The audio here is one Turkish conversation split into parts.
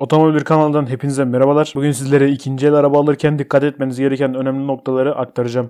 Otomobil kanalından hepinize merhabalar. Bugün sizlere ikinci el araba alırken dikkat etmeniz gereken önemli noktaları aktaracağım.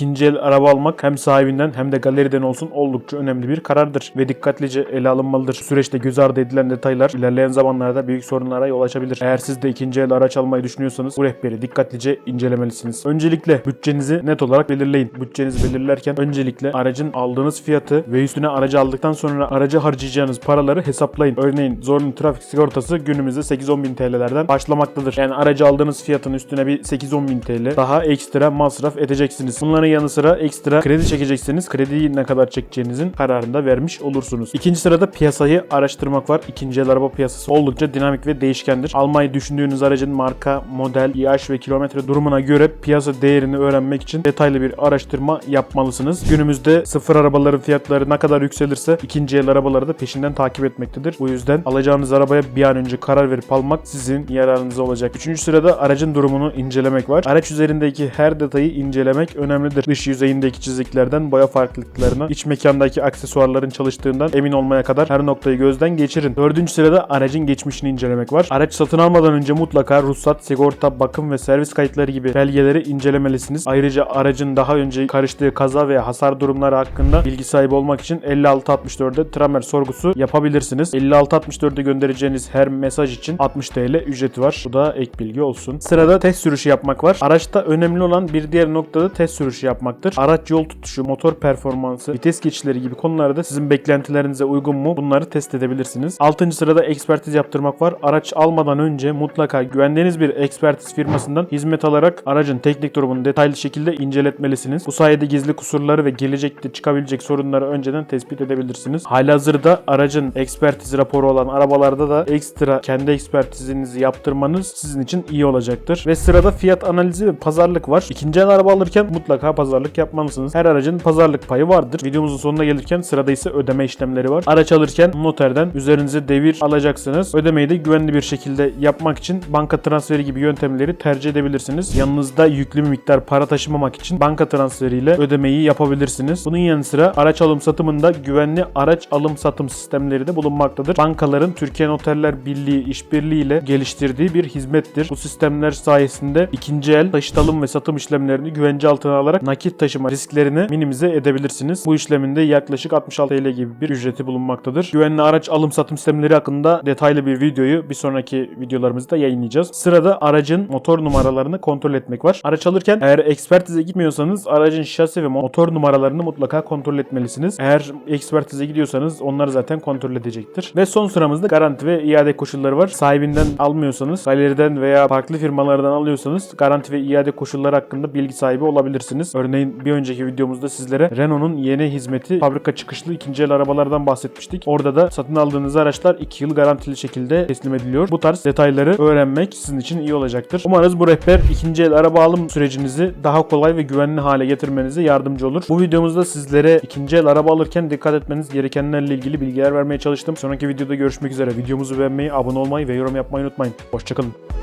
İkinci el araba almak hem sahibinden hem de galeriden olsun oldukça önemli bir karardır ve dikkatlice ele alınmalıdır. Süreçte göz ardı edilen detaylar ilerleyen zamanlarda büyük sorunlara yol açabilir. Eğer siz de ikinci el araç almayı düşünüyorsanız bu rehberi dikkatlice incelemelisiniz. Öncelikle bütçenizi net olarak belirleyin. Bütçenizi belirlerken öncelikle aracın aldığınız fiyatı ve üstüne aracı aldıktan sonra araca harcayacağınız paraları hesaplayın. Örneğin zorunlu trafik sigortası günümüzde 8-10 bin TL'lerden başlamaktadır. Yani aracı aldığınız fiyatın üstüne bir 8-10 bin TL daha ekstra masraf edeceksiniz. Bunların yanı sıra ekstra kredi çekeceksiniz. Krediyi ne kadar çekeceğinizin kararını da vermiş olursunuz. İkinci sırada piyasayı araştırmak var. İkinci el araba piyasası oldukça dinamik ve değişkendir. Almayı düşündüğünüz aracın marka, model, yaş ve kilometre durumuna göre piyasa değerini öğrenmek için detaylı bir araştırma yapmalısınız. Günümüzde sıfır arabaların fiyatları ne kadar yükselirse ikinci el arabaları da peşinden takip etmektedir. Bu yüzden alacağınız arabaya bir an önce karar verip almak sizin yararınıza olacak. Üçüncü sırada aracın durumunu incelemek var. Araç üzerindeki her detayı incelemek önemlidir. Dış yüzeyindeki çiziklerden boya farklılıklarına, iç mekandaki aksesuarların çalıştığından emin olmaya kadar her noktayı gözden geçirin. Dördüncü sırada aracın geçmişini incelemek var. Araç satın almadan önce mutlaka ruhsat, sigorta, bakım ve servis kayıtları gibi belgeleri incelemelisiniz. Ayrıca aracın daha önce karıştığı kaza veya hasar durumları hakkında bilgi sahibi olmak için 5664'de Tramer sorgusu yapabilirsiniz. 5664'e göndereceğiniz her mesaj için 60 TL ücreti var. Bu da ek bilgi olsun. Sırada test sürüşü yapmak var. Araçta önemli olan bir diğer noktada test sürüşü yapmaktır. Araç yol tutuşu, motor performansı, vites geçişleri gibi konularda sizin beklentilerinize uygun mu bunları test edebilirsiniz. 6. sırada ekspertiz yaptırmak var. Araç almadan önce mutlaka güvendiğiniz bir ekspertiz firmasından hizmet alarak aracın teknik durumunu detaylı şekilde inceletmelisiniz. Bu sayede gizli kusurları ve gelecekte çıkabilecek sorunları önceden tespit edebilirsiniz. Halihazırda aracın ekspertiz raporu olan arabalarda da ekstra kendi ekspertizinizi yaptırmanız sizin için iyi olacaktır. Ve sırada fiyat analizi ve pazarlık var. İkinci el araba alırken mutlaka pazarlık yapmalısınız. Her aracın pazarlık payı vardır. Videomuzun sonuna gelirken sırada ise ödeme işlemleri var. Araç alırken noterden üzerinize devir alacaksınız. Ödemeyi de güvenli bir şekilde yapmak için banka transferi gibi yöntemleri tercih edebilirsiniz. Yanınızda yüklü bir miktar para taşımamak için banka transferiyle ödemeyi yapabilirsiniz. Bunun yanı sıra araç alım satımında güvenli araç alım satım sistemleri de bulunmaktadır. Bankaların Türkiye Noterler Birliği işbirliğiyle geliştirdiği bir hizmettir. Bu sistemler sayesinde ikinci el taşıt alım ve satım işlemlerini güvence altına alarak nakit taşıma risklerini minimize edebilirsiniz. Bu işleminde yaklaşık 66 TL gibi bir ücreti bulunmaktadır. Güvenli araç alım satım sistemleri hakkında detaylı bir videoyu bir sonraki videolarımızda yayınlayacağız. Sırada aracın motor numaralarını kontrol etmek var. Araç alırken eğer ekspertize gitmiyorsanız aracın şasi ve motor numaralarını mutlaka kontrol etmelisiniz. Eğer ekspertize gidiyorsanız onları zaten kontrol edecektir. Ve son sıramızda garanti ve iade koşulları var. Sahibinden almıyorsanız, galeriden veya farklı firmalardan alıyorsanız garanti ve iade koşulları hakkında bilgi sahibi olabilirsiniz. Örneğin bir önceki videomuzda sizlere Renault'un yeni hizmeti fabrika çıkışlı ikinci el arabalardan bahsetmiştik. Orada da satın aldığınız araçlar 2 yıl garantili şekilde teslim ediliyor. Bu tarz detayları öğrenmek sizin için iyi olacaktır. Umarız bu rehber ikinci el araba alım sürecinizi daha kolay ve güvenli hale getirmenize yardımcı olur. Bu videomuzda sizlere ikinci el araba alırken dikkat etmeniz gerekenlerle ilgili bilgiler vermeye çalıştım. Sonraki videoda görüşmek üzere. Videomuzu beğenmeyi, abone olmayı ve yorum yapmayı unutmayın. Hoşçakalın.